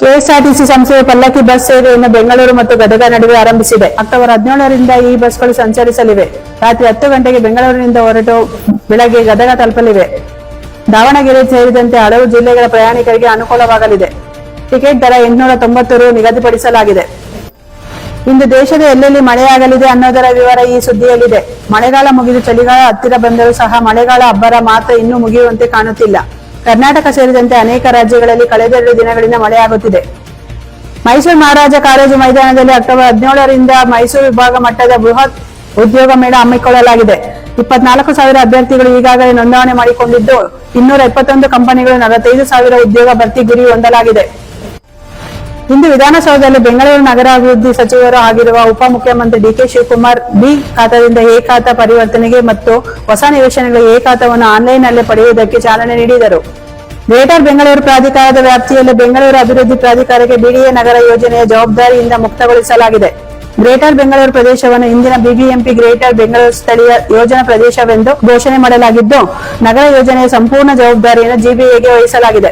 KSRTC ಸಂಸ್ಥೆಯ ಪಲ್ಲಕ್ಕಿ bus ಸೇವೆಯನ್ನು ಬೆಂಗಳೂರು ಮತ್ತು ಗದಗ ನಡುವೆ ಆರಂಭಿಸಿದೆ. ಅಕ್ಟೋಬರ್ ಹದಿನೇಳರಿಂದ ಈ ಬಸ್ಗಳು ಸಂಚರಿಸಲಿವೆ. ರಾತ್ರಿ ಹತ್ತು ಗಂಟೆಗೆ ಬೆಂಗಳೂರಿನಿಂದ ಹೊರಟು ಬೆಳಗ್ಗೆ ಗದಗ ತಲುಪಲಿವೆ. ದಾವಣಗೆರೆ ಸೇರಿದಂತೆ ಹಲವು ಜಿಲ್ಲೆಗಳ ಪ್ರಯಾಣಿಕರಿಗೆ ಅನುಕೂಲವಾಗಲಿದೆ. ಟಿಕೆಟ್ ದರ ಎಂಟುನೂರ ತೊಂಬತ್ತು ರು ನಿಗದಿಪಡಿಸಲಾಗಿದೆ. ಇಂದು ದೇಶದ ಎಲ್ಲೆಲ್ಲಿ ಮಳೆಯಾಗಲಿದೆ ಅನ್ನೋದರ ವಿವರ ಈ ಸುದ್ದಿಯಲ್ಲಿದೆ. ಮಳೆಗಾಲ ಮುಗಿದು ಚಳಿಗಾಲ ಹತ್ತಿರ ಬಂದರೂ ಸಹ ಮಳೆಗಾಲ ಅಬ್ಬರ ಮಾತ್ರ ಇನ್ನೂ ಮುಗಿಯುವಂತೆ ಕಾಣುತ್ತಿಲ್ಲ. ಕರ್ನಾಟಕ ಸೇರಿದಂತೆ ಅನೇಕ ರಾಜ್ಯಗಳಲ್ಲಿ ಕಳೆದೆರಡು ದಿನಗಳಿಂದ ಮಳೆಯಾಗುತ್ತಿದೆ. ಮೈಸೂರು ಮಹಾರಾಜ ಕಾಲೇಜು ಮೈದಾನದಲ್ಲಿ ಅಕ್ಟೋಬರ್ ಹದಿನೇಳರಿಂದ ಮೈಸೂರು ವಿಭಾಗ ಮಟ್ಟದ ಬೃಹತ್ ಉದ್ಯೋಗ ಮೇಳ ಹಮ್ಮಿಕೊಳ್ಳಲಾಗಿದೆ. ಇಪ್ಪತ್ನಾಲ್ಕು ಸಾವಿರ ಅಭ್ಯರ್ಥಿಗಳು ಈಗಾಗಲೇ ನೋಂದಣಿ ಮಾಡಿಕೊಂಡಿದ್ದು, ಇನ್ನೂರ ಇಪ್ಪತ್ತೊಂದು ಕಂಪನಿಗಳು ನಲವತ್ತೈದು ಸಾವಿರ ಉದ್ಯೋಗ ಭರ್ತಿ ಗುರಿ ಹೊಂದಲಾಗಿದೆ. ಇಂದು ವಿಧಾನಸೌಧದಲ್ಲಿ ಬೆಂಗಳೂರು ನಗರಾಭಿವೃದ್ಧಿ ಸಚಿವರು ಆಗಿರುವ ಉಪಮುಖ್ಯಮಂತ್ರಿ ಡಿಕೆ ಶಿವಕುಮಾರ್ ಬಿ ಖಾತಾದಿಂದ ಎ ಖಾತಾ ಪರಿವರ್ತನೆಗೆ ಮತ್ತು ಹೊಸ ನಿವೇಶನಗಳ ಎ ಖಾತಾವನ್ನು ಆನ್ಲೈನ್ನಲ್ಲೇ ಪಡೆಯುವುದಕ್ಕೆ ಚಾಲನೆ ನೀಡಿದರು. ಗ್ರೇಟರ್ ಬೆಂಗಳೂರು ಪ್ರಾಧಿಕಾರದ ವ್ಯಾಪ್ತಿಯಲ್ಲಿ ಬೆಂಗಳೂರು ಅಭಿವೃದ್ಧಿ ಪ್ರಾಧಿಕಾರಕ್ಕೆ ಬಿಡಿಎ ನಗರ ಯೋಜನೆಯ ಜವಾಬ್ದಾರಿಯಿಂದ ಮುಕ್ತಗೊಳಿಸಲಾಗಿದೆ. ಗ್ರೇಟರ್ ಬೆಂಗಳೂರು ಪ್ರದೇಶವನ್ನು ಇಂದಿನ ಬಿಬಿಎಂಪಿ ಗ್ರೇಟರ್ ಬೆಂಗಳೂರು ಸ್ಥಳೀಯ ಯೋಜನಾ ಪ್ರದೇಶವೆಂದು ಘೋಷಣೆ ಮಾಡಲಾಗಿದ್ದು, ನಗರ ಯೋಜನೆಯ ಸಂಪೂರ್ಣ ಜವಾಬ್ದಾರಿಯನ್ನು ಜಿಬಿಎಗೆ ವಹಿಸಲಾಗಿದೆ.